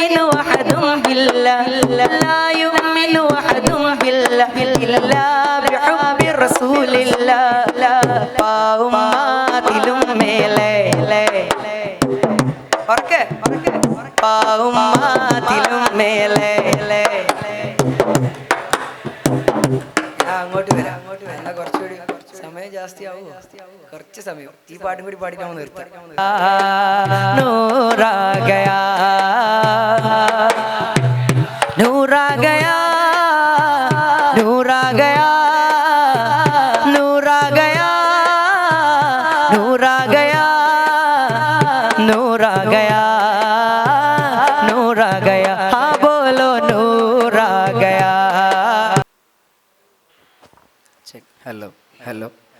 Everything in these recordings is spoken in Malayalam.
يؤمن أحد بالله لا يؤمن أحد بالله إلا بحب رسول الله പാവുമാതിലും മേലെ ഉറക്കെ പാവുമാതിലും മേലെ ആ, അങ്ങോട്ട് വരാം ജാസ്തിയാവോ കുറച്ച് സമയം ഈ പാട്ടും കൂടി പാടി നമ്മൾ നിർത്താം നൂറാഗയാ നൂറാഗയാ നൂറാഗയാ നൂറാഗയാ നൂറാഗയാ നൂറാഗയാ നൂറാഗയാ ആ ബോലോ നൂറാഗയാ hello hello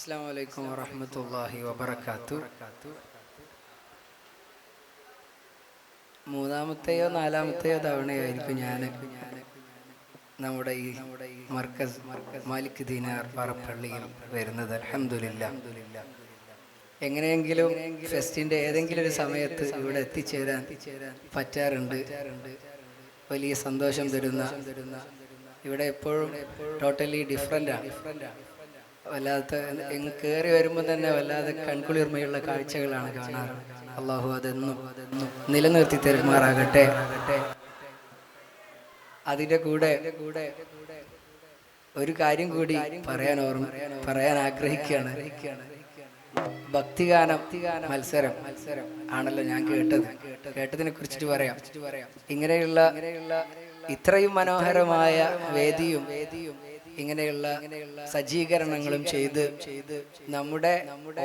അസ്സാം വലൈക്കും വറഹമത്തല്ലാഹി വബർക്കാത്തു മൂന്നാമത്തെയോ നാലാമത്തെയോ തവണയായിരിക്കും ഞാൻ നമ്മുടെ ഈ മർക്കസ് മാലിക് ദീനാർ പാറപ്പള്ളിയിൽ വരുന്നത്. അലഹമില്ല എങ്ങനെയെങ്കിലും ഫെസ്റ്റിന്റെ ഏതെങ്കിലും ഒരു സമയത്ത് ഇവിടെ എത്തിച്ചേരാൻ പറ്റാറുണ്ട്. വലിയ സന്തോഷം തരുന്ന ഇവിടെ എപ്പോഴും ടോട്ടലി ഡിഫറെന്റാണ്. വല്ലാത്ത കയറി വരുമ്പോൾ തന്നെ വല്ലാതെ കൺകുളിർമയുള്ള കാഴ്ചകളാണ് കാണാറ്. അള്ളാഹു അതെന്നും നിലനിർത്തി തരുമാറാകട്ടെ. അതിന്റെ കൂടെ കൂടെ ഒരു കാര്യം കൂടി പറയാൻ ഓർമ്മ പറയാൻ ആഗ്രഹിക്കുകയാണ്. ഭക്തിഗാനം മത്സരം മത്സരം ആണല്ലോ ഞാൻ കേട്ടത്. കേട്ടതിനെ കുറിച്ചിട്ട് പറയാം. ഇങ്ങനെയുള്ള ഇത്രയും മനോഹരമായ വേദിയും വേദിയും ഇങ്ങനെയുള്ള സജ്ജീകരണങ്ങളും ചെയ്ത് നമ്മുടെ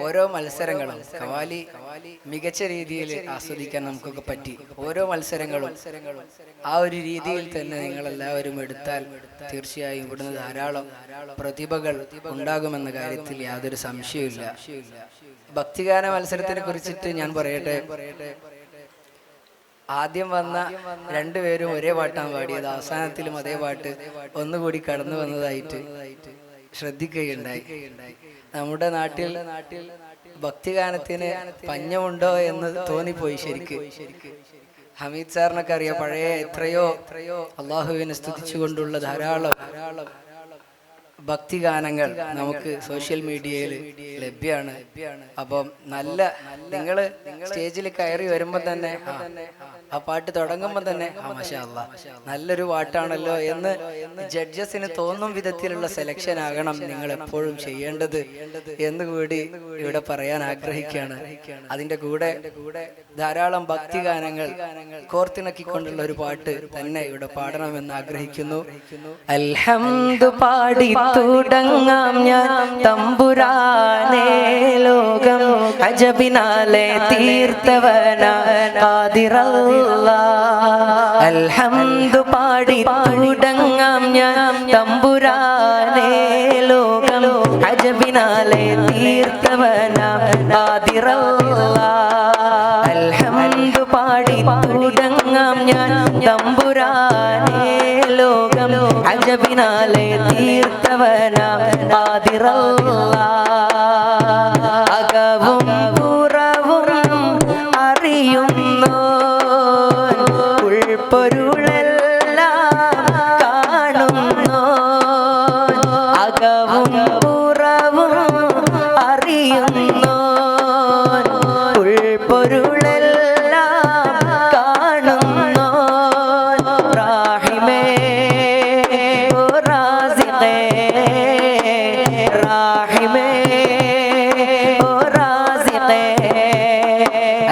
ഓരോ മത്സരങ്ങളും കവാലി മികച്ച രീതിയിൽ ആസ്വദിക്കാൻ നമുക്കൊക്കെ പറ്റി. ഓരോ മത്സരങ്ങളും ആ ഒരു രീതിയിൽ തന്നെ നിങ്ങൾ എല്ലാവരും എടുത്താൽ തീർച്ചയായും ഇവിടുന്ന് ധാരാളം പ്രതിഭകൾ ഉണ്ടാകുമെന്ന കാര്യത്തിൽ യാതൊരു സംശയമില്ല ഭക്തിഗാന മത്സരത്തിനെ കുറിച്ചിട്ട് ഞാൻ പറയട്ടെ? ആദ്യം വന്ന രണ്ടുപേരും ഒരേ പാട്ടാണ് പാടിയത്. അവസാനത്തിലും അതേ പാട്ട് ഒന്നുകൂടി കടന്നു വന്നതായിട്ട് ശ്രദ്ധിക്കുകയുണ്ടായി. നമ്മുടെ നാട്ടിൽ നാട്ടിൽ ഭക്തിഗാനത്തിന് പഞ്ഞമുണ്ടോ എന്ന് തോന്നിപ്പോയി ശരിക്ക്. ഹമീദ് സാറിനൊക്കെ അറിയാം പഴയ എത്രയോ എത്രയോ അള്ളാഹുവിനെ സ്തുതിച്ചുകൊണ്ടുള്ള ധാരാളം ധാരാളം ഭക്തിഗാനങ്ങൾ നമുക്ക് സോഷ്യൽ മീഡിയയിൽ ലഭ്യമാണ്. അപ്പം നല്ല നിങ്ങൾ സ്റ്റേജിൽ കയറി വരുമ്പോൾ തന്നെ ആ, പാട്ട് തുടങ്ങുമ്പോൾ തന്നെ ആ നല്ലൊരു പാട്ടാണല്ലോ എന്ന് ജഡ്ജസിന് തോന്നും വിധത്തിലുള്ള സെലക്ഷൻ ആകണം നിങ്ങൾ എപ്പോഴും ചെയ്യേണ്ടത് എന്ന് കൂടി ഇവിടെ പറയാൻ ആഗ്രഹിക്കുകയാണ്. അതിന്റെ കൂടെ ധാരാളം ഭക്തി ഗാനങ്ങൾ കോർത്തിണക്കിക്കൊണ്ടുള്ള ഒരു പാട്ട് തന്നെ ഇവിടെ പാടണമെന്ന് ആഗ്രഹിക്കുന്നു. അൽഹംദു പാടി തുടങ്ങാം ഞാൻ തമ്പുരാനേ ലോകം അജബിനാലെ തീർത്തവന. കാതിറല്ല അൽഹംദു പാടി തുടങ്ങാം ഞാൻ തമ്പുരാനേ ലോകം അജബിനാലെ തീർത്തവന കാതിറല്ല അൽഹംദു പാടി തുടങ്ങാം ഞാൻ തമ്പുരാനേ ലോകം അജബിനാലെ തീർത്തവന ആതിറല്ല അകവും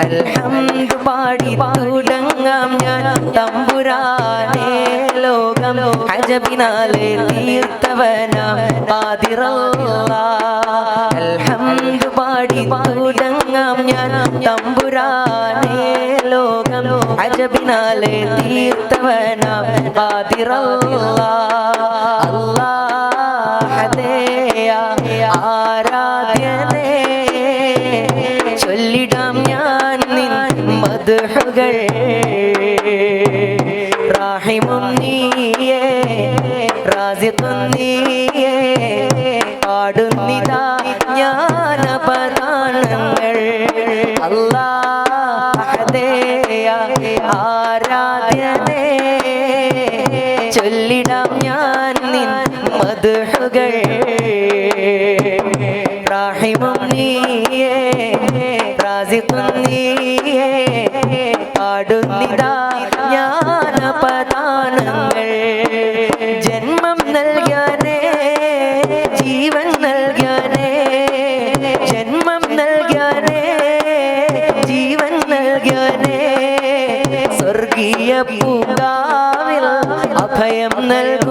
അൽഹംദു പാടി തുടങ്ങാം ഞാൻ തമ്പുരാനേ. ലോകം അജബിനാലെ തീർത്തവന ആദിറല്ല അൽഹംദു പാടി തുടങ്ങാം ഞാൻ തമ്പുരാനേ. ലോകം അജബിനാലെ തീർത്തവനാം ആദിറല്ലാ അല്ലാഹദേയ ആരാധനേ? ചൊല്ലിടാം ഞാൻ നിൻ മധുഹുകൾ റാഹിമും നീയേ റാസിഖും നീയേ പാടുന്നിതാ ജ്ഞാനപദാനങ്ങൾ. അല്ലാഹദേയ ആരാധ്യനേ ചൊല്ലിടാം മധുഹുകൾ റാഹിമം നീയേ റാസിഖും നീയേ പാടുന്നിതാ ജ്ഞാനപദാനങ്ങൾ ജന്മം നൽകാനേ ജീവൻ നൽകാനേ ജന്മം നൽകാനേ ജീവൻ നൽകാനേ സ്വർഗീയ പൂങ്കാവിൽ അഭയം നൽകും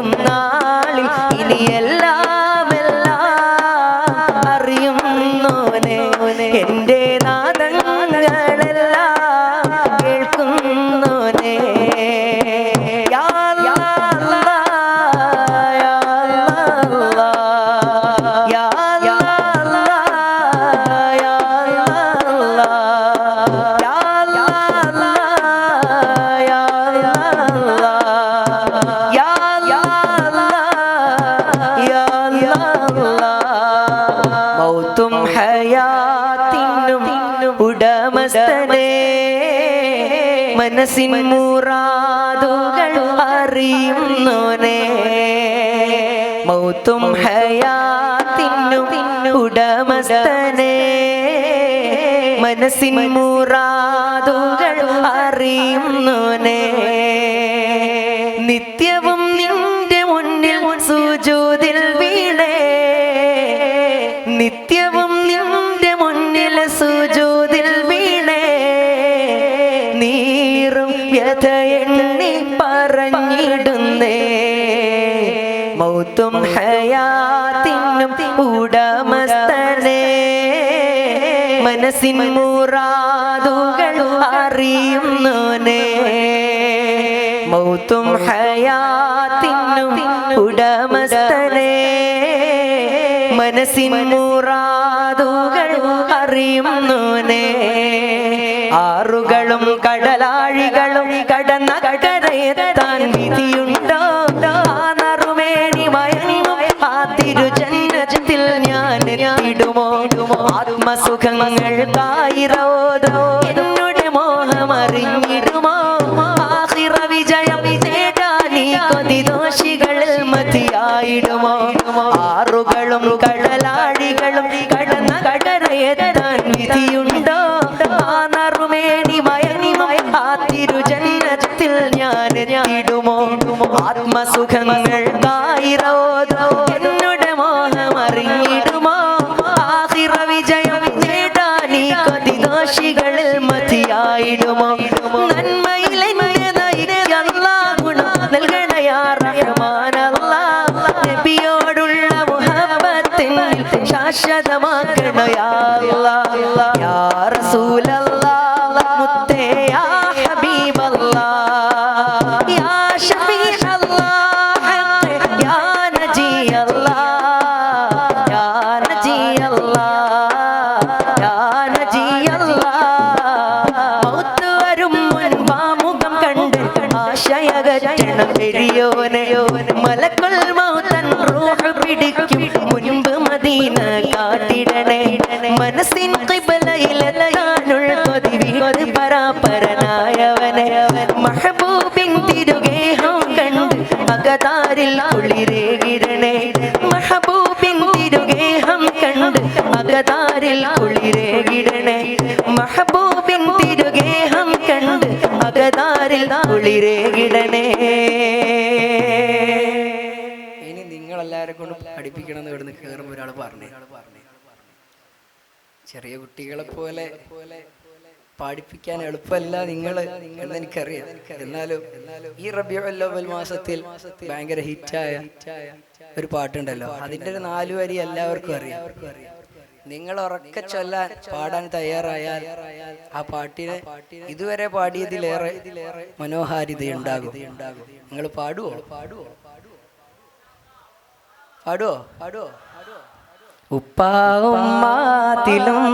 മനസ്സിൻ മുറാദുകൾ അറിയുന്നോനെ മൗത്തും ഹയാത്തിനും ഉടമസ്ഥനെ. മനസ്സിൻ മുറാദുകൾ അറിയുന്നോനെ നിത്യവും മനസ്സിൻ മുറാദുകൾ അറിയുന്നോനെ മൗത്തും ഹയാത്തിനും ഉടമസ്ഥനെ. മനസ്സിൻ മുറാദുകൾ അറിയുന്നോനെ ആറുകളും കടലാഴികളും കടന്ന കടരയെത്താൻ വിധിയുണ്ടോ? ഇടുമോ ആത്മസുഖങ്ങൾ കായിറോദോ എന്നോട് മോഹമറിഞ്ഞിടുമോ ആഹിറ വിജയം നേടാനീ കൊതി മതിയായിടുമോ? ആറുകളും കടലാഴികളും കടന്ന കടരയെത്താൻ വിധിയുണ്ടോ? ആനറുമേനി നറുമേനി മയങ്ങിമോ ആ തിരുജനത്തിൽ ഞാൻ ഇടുമോ ആത്മസുഖങ്ങൾ മതിയായിടുമോ മദീന കാട്ടിടണേ മനസ്സിൻ കിബലയിലെത്താനുള്ള കൊതി വീട് പരാപരനായവനെ. മഹബൂബിൻ തിരുഗേഹം കണ്ട് അകതാരിൽ കുളിരേകിടണേ. മഹബൂബിൻ തിരുഗേഹം കണ്ട് അകതാരിൽ കുളിരേകിടണേ. മഹബൂബിൻ തിരുഗേഹം കണ്ട് അകതാരിൽ കുളിരേകിടണേ പറഞ്ഞു. ചെറിയ കുട്ടികളെ പോലെ പാടിപ്പിക്കാൻ എളുപ്പമല്ല നിങ്ങൾ എന്ന് എനിക്കറിയാം എന്നാലും ഈ റബിയുൽ മാസത്തിൽ ഭയങ്കര ഹിറ്റായ ഒരു പാട്ടുണ്ടല്ലോ. അതിന്റെ ഒരു നാലു വരി എല്ലാവർക്കും അറിയാം. നിങ്ങൾ ഉറക്ക ചൊല്ലാൻ പാടാൻ തയ്യാറായാൽ ആ പാട്ടിനെ ഇതുവരെ പാടിയതിലേറെ മനോഹാരിതയുണ്ടാകും. നിങ്ങൾ പാടുവോ? പാടുവോ? പാടുവോ? പാടുവോ? ഉപ്പാവുമ്മാത്തിലും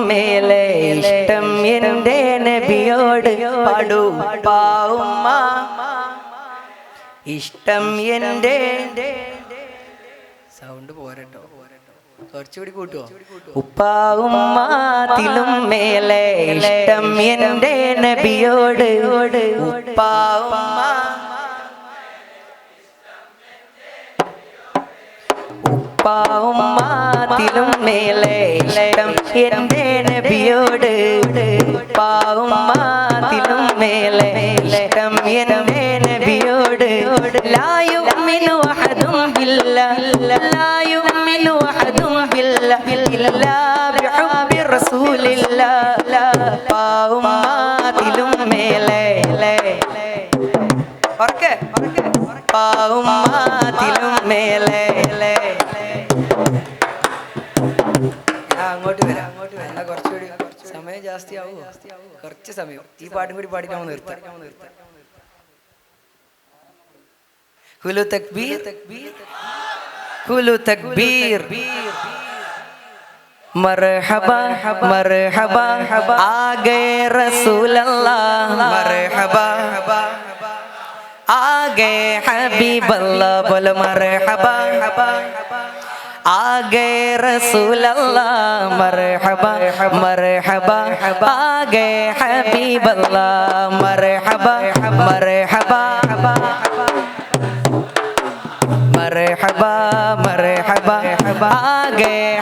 മേലെ ഇഷ്ടം എന്റെ നബിയോട് പാടു. ഉപ്പാവുമ്മ ഇഷ്ടം എന്റെ സൗണ്ട് പോരട്ടോ. കുറച്ചുകൂടി കൂട്ടുവോ? ഉപ്പാവുമ്മാത്തിലും മേലെ ഇഷ്ടം എന്റെ നബിയോട്. ഉപ്പാവുമ്മ ഉപ്പാവുമ്മാത്തിലും മേലെ ഇഷ്ടം. എന്റെ നബിയോട് ഉപ്പാവും മാതിലും മേലെ ഇഷ്ടം. എന്റെ നബിയോട് ലായുമിനു അഹദും ബില്ല. ലായുമിനു അഹദും ബില്ല. ഇല്ലാ ഉപ്പാവുമ്മാത്തിലും മേലെ. ഞാൻ അങ്ങോട്ട് വരാം അങ്ങോട്ട് വരാം. കുറച്ചുകൂടി സമയം ജാസ്തി ആവുമോ കുറച്ച് സമയം. ഈ പാട്ടും കൂടി പാടിക്കാൻ നിർത്താം ഹുലു തക്ബീർ. കുലു തക്ബീർ. മർഹബാ മർഹബാ. ആഗേ റസൂലല്ലാഹ് മർഹബാ. आगे हबीब अल्लाह बोल मरहबा आगे रसूल अल्लाह मरहबा मरहबा आगे हबीब अल्लाह मरहबा मरहबा मरहबा मरहबा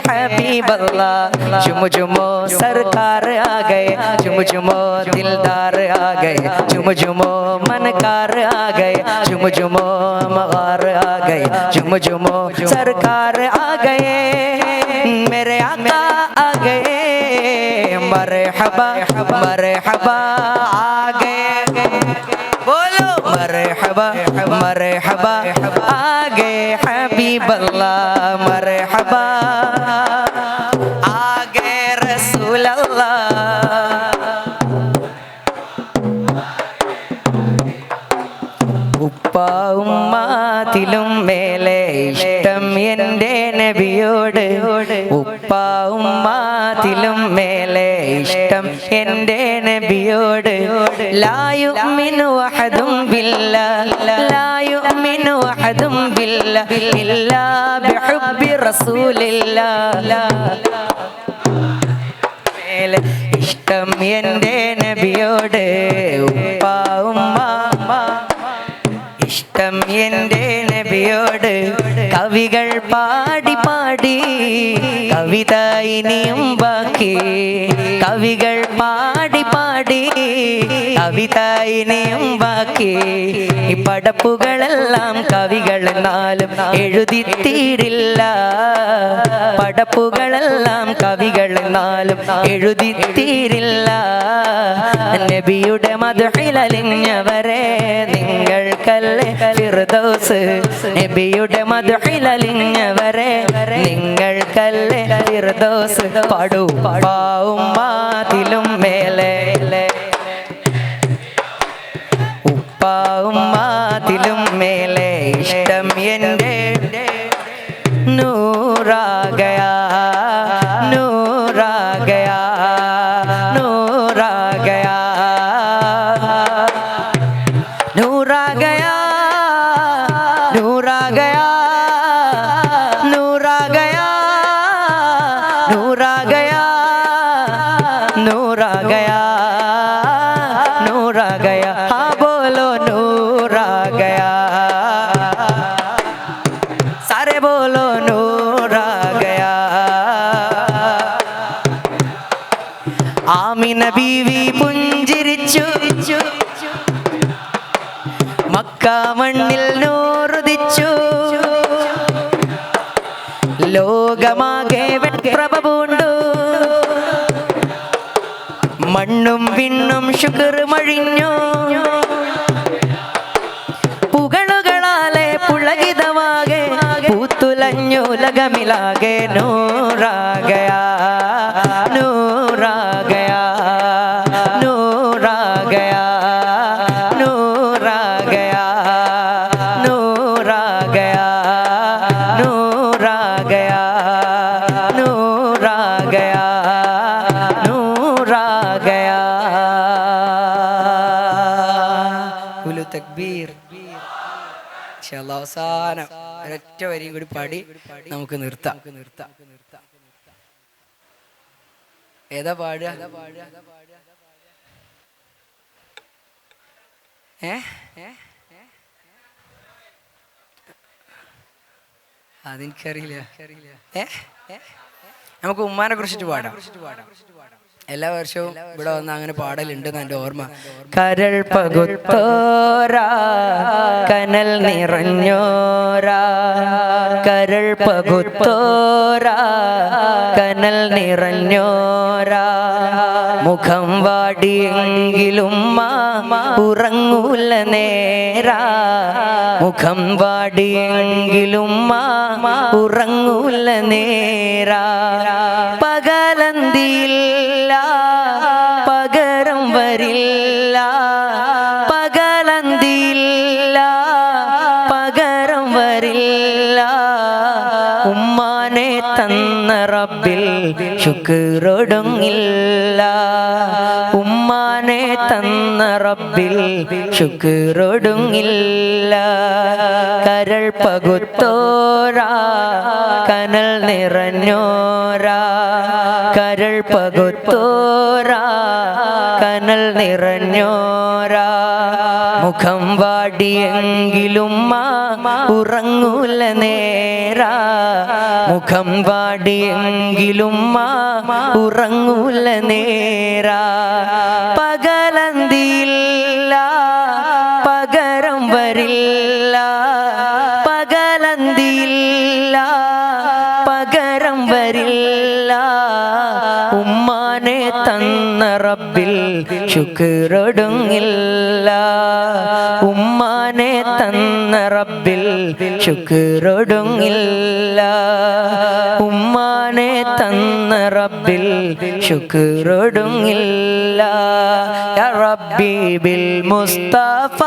حبیب اللہ جم جمو سرکار آ گئے جم جمو دلدار آ گئے جم جمو منکار آ گئے جم جمو مغار آ گئے جم جمو سرکار آ گئے، میرے آقا آ گئے، مرحبا آگئے मरहबा मरहबा आगे हबीब अल्लाह मरहबा आगे रसूल अल्लाह ഉപ്പ ഉമ്മാത്തിലും മേലെ ഇഷ്ടം എൻ്റെ നബിയോട് ഉപ്പ ഉമ്മാത്തിലും മേലെ ഇഷ്ടം എൻ്റെ നബിയോട് ലായു മിനു അഹദും ബില്ല. ലായു മിനു അഹദും ബില്ല. ഇല്ലാ ബിഹുബ്ബി റസൂലില്ലാ. ഇഷ്ടം എന്റെ നബിയോട്. ഉപ്പ ഉമ്മ. ഇഷ്ടം എന്റെ നബിയോട്. കവികൾ പാടി പാടി കവിത ഇനിയും ബാക്കി കവികൾ പാടി പാടി കവിത ഇനിയും ബാക്കി ഈ പടപ്പുകളെല്ലാം കവികൾ എന്നാലും എഴുതി തീരില്ല പടപ്പുകളെല്ലാം കവികൾ എന്നാലും എഴുതി തീരില്ല നബിയുടെ മധുഹിലലിഞ്ഞവരെ നിങ്ങൾക്കല്ലേ ഫിർദൗസ്. നബിയുടെ മധുഹിലലിഞ്ഞവരെ നിങ്ങൾക്കല്ലേ ഫിർദൗസ് പടു പാവും മാതിലും മേലെ. ഉപ്പാവും മാതിലും മേലെ ഇഷ്ടം എന്റെ നൂറാ नूरा गया नूरा गया। मिला गे नूरा। ഒരൊറ്റ വരിയും കൂടി പാടി നമുക്ക് നിർത്താം. നിർത്താം ഏതാ പാടുക? ഏ? അതെനിക്കറിയില്ല? നമുക്ക് ഉമ്മാനെ കുറിച്ചിട്ട് പാടാം. എല്ലാ വർഷവും ഇവിടെ വന്ന് അങ്ങനെ പാടലുണ്ട് എന്റെ ഓർമ്മ. കരൾ പകുത്തോരാ കനൽ നിറഞ്ഞോരാ. കരൾ പകുത്തോരാ കനൽ നിറഞ്ഞോരാ. മുഖം വാടിയെങ്കിലും ഉറങ്ങൂല നേരാ. മുഖം വാടിയെങ്കിലും ഉറങ്ങൂല നേരാ. റബ്ബിൽ ശുക്രൊടുങ്ങില്ല. ഉമ്മാനെ തന്ന റബ്ബിൽ ശുക്രൊടുങ്ങില്ല. കരൾ പകുത്തോരാ കനൽ നിറഞ്ഞോരാ. കരൾ പകുത്തോരാ കനൽ നിറഞ്ഞോരാ. മുഖം വാടിയെങ്കിലും ഉറങ്ങൂല നേരാ മുഖം വാടിയെങ്കിലും ഉറങ്ങൂല നേര. പകലന്തിയില്ല പകരം വരില്ല. പകലന്തിയില്ല പകരം വരില്ല. തന്നെ തന്ന റബ്ബിൽ ശുക്രൊടുങ്ങില്ല. ഉമ്മാനെ തന്ന റബ്ബിൽ ശുക്രൊടുങ്ങില്ല. ഉമ്മാനെ തന്ന റബ്ബിൽ ശുക്രൊടുങ്ങില്ല. റബ്ബിബിൽ മുസ്തഫ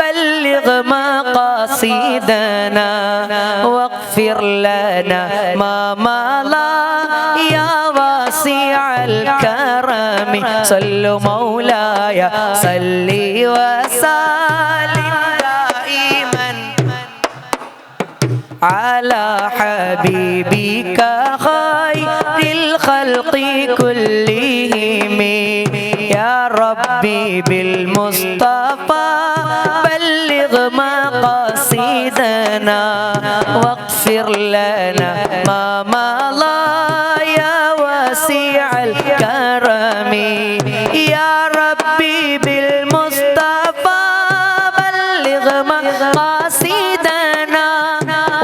ബല്ലിഗ് മഖാസിദന വഖ്ഫിർ ലന മാ മല. الكرم صلوا مولاي صلي وسلم دائما على حبيبك خير الخلق كلهم. يا ربي بالمصطفى بلغ مقاصدنا واغفر لنا ما مضى يا واسع الكرم. يا ربي بالمصطفى بلغ مقاصدنا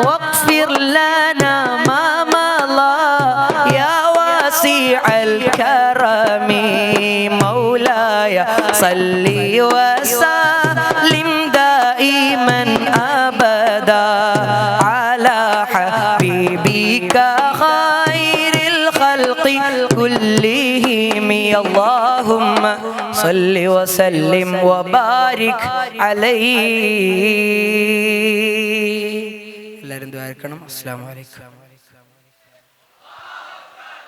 واغفر لنا ما مضى. يا واسع الكرم مولاي صل وسلم صل وسلم وبارك عليه എല്ലാവരും ദ്വാരക്കണം അസ്സാം വലൈക്കും